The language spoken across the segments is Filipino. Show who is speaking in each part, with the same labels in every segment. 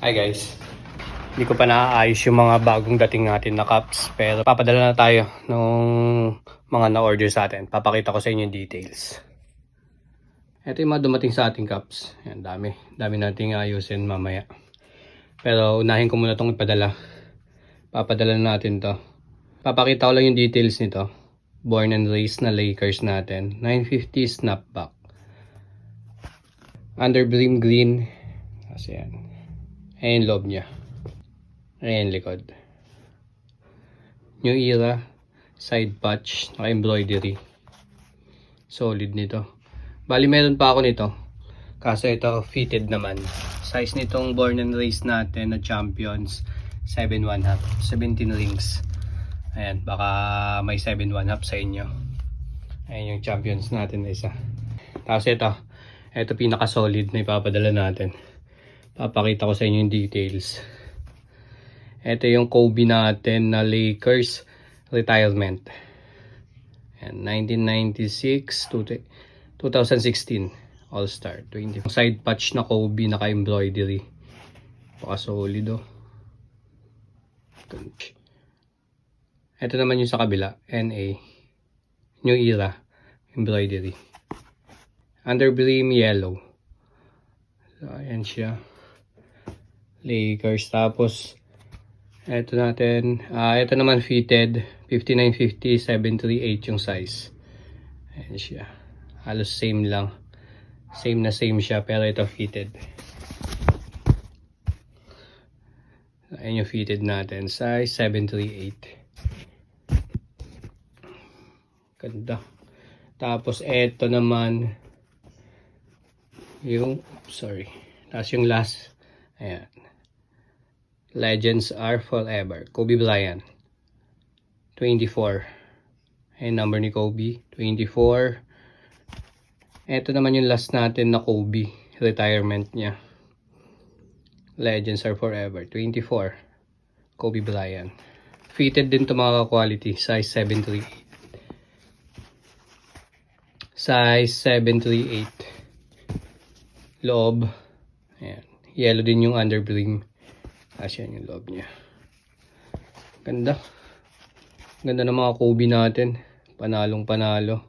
Speaker 1: Hi guys. Hindi ko pa naaayos yung mga bagong dating natin na cups. Pero papadala na tayo nung mga na-order sa atin. Papakita ko sa inyo yung details. Ito yung mga dumating sa ating cups. Yan, dami. Dami nating ayusin mamaya. Pero unahin ko muna itong ipadala. Papadala na natin to. Papakita ko lang yung details nito. Born and raised na Lakers natin. 950 snapback. Underbrim green. Kasi yan. Ayan loob niya. Ayan likod. New era. Side patch. Naka-embroidery. Solid nito. Bali meron pa ako nito. Kaso ito fitted naman. Size nitong born and raised natin na champions. 7-1 half. 17 rings. Ayan. Baka may 7-1 half sa inyo. Ayan yung champions natin na isa. Tapos ito. Ito pinaka-solid na ipapadala natin. Papakita ko sa inyo yung details. Ito yung Kobe natin na Lakers retirement. Ayan, 1996 to 2016 All-Star 20. Side patch na Kobe naka-embroidery. Baka solid oh. Ito naman yung sa kabila, NA. New Era embroidery. Underbrim yellow. So, ayan siya. Lakers. Tapos, ito natin. ah ito naman fitted. 5950, 738 yung size. Ayan siya. Halos same lang. Same na same siya. Pero ito fitted. Ayan yung fitted natin. Size 738. Ganda. Tapos, ito naman yung, sorry. Tapos yung last, ayan. Legends are forever. Kobe Bryant. 24. Ayan, number ni Kobe. 24. Ito naman yung last natin na Kobe. Retirement niya. Legends are forever. 24. Kobe Bryant. Fitted din to mga quality. Size 738. Size 738. Loob. Ayan. Yellow din yung underbrim. Tapos yan yung loob niya. Ganda. Ganda ng mga Kobe natin. Panalong panalo.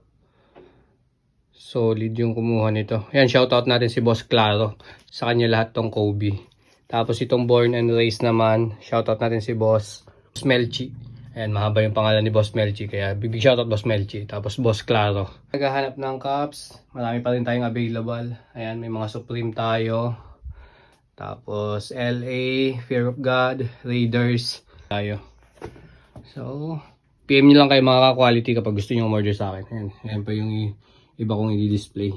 Speaker 1: Solid yung kumuha nito. Yan, shoutout natin si Boss Claro. Sa kanya lahat tong Kobe. Tapos itong Born and Raised naman. Shoutout natin si Boss Melchi. Ayan, mahaba yung pangalan ni Boss Melchi. Kaya big shoutout Boss Melchi. Tapos Boss Claro. Naghahanap ng cups. Marami pa rin tayong available. Ayan, may mga Supreme tayo. Tapos LA, Fear of God, Raiders. Tayo. So, PM nyo lang kayo mga quality kapag gusto nyo umorder sa akin. Ayan, ayan pa yung iba kong i-display.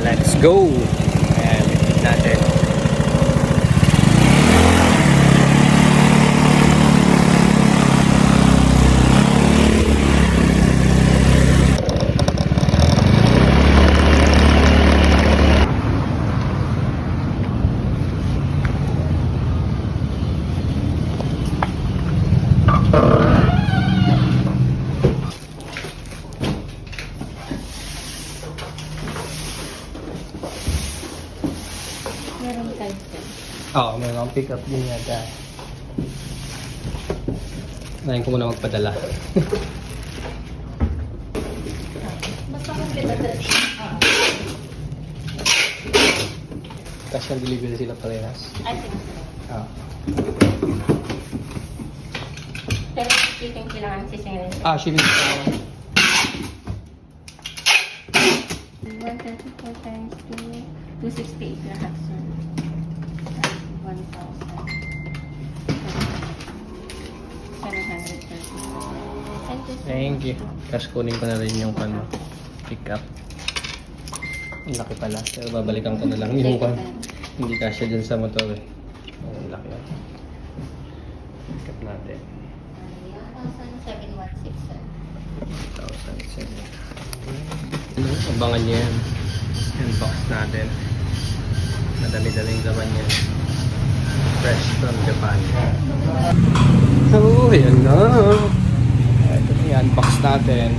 Speaker 1: Let's go! Ayan, natin.
Speaker 2: Meron type 10.
Speaker 1: Oo, may mga pick up din yata. Nahin ko muna magpadala.
Speaker 2: Basta kung pinadala. Ah.
Speaker 1: Cash on delivery sila parehas.
Speaker 2: Ay, sige.
Speaker 1: Ah.
Speaker 2: Pero shipping kailangan sisingilin.
Speaker 1: Ah, shipping. Uh,
Speaker 2: 134 times 2, 268 lahat, sir. 1,000. 730.
Speaker 1: thank you. Cash kunin ko na rin yung ano, pick up. Ang laki pala. Pero babalikan ko na lang yung kan. Hindi kasya dyan sa motor eh. Ang laki. Pick up natin.
Speaker 2: 1,716, sir.
Speaker 1: 1,007. Abangan niyo yan. Yung box natin. Madami-daming laman yan. Fresh from Japan. Oh, yan na. Ito na yan. Box natin.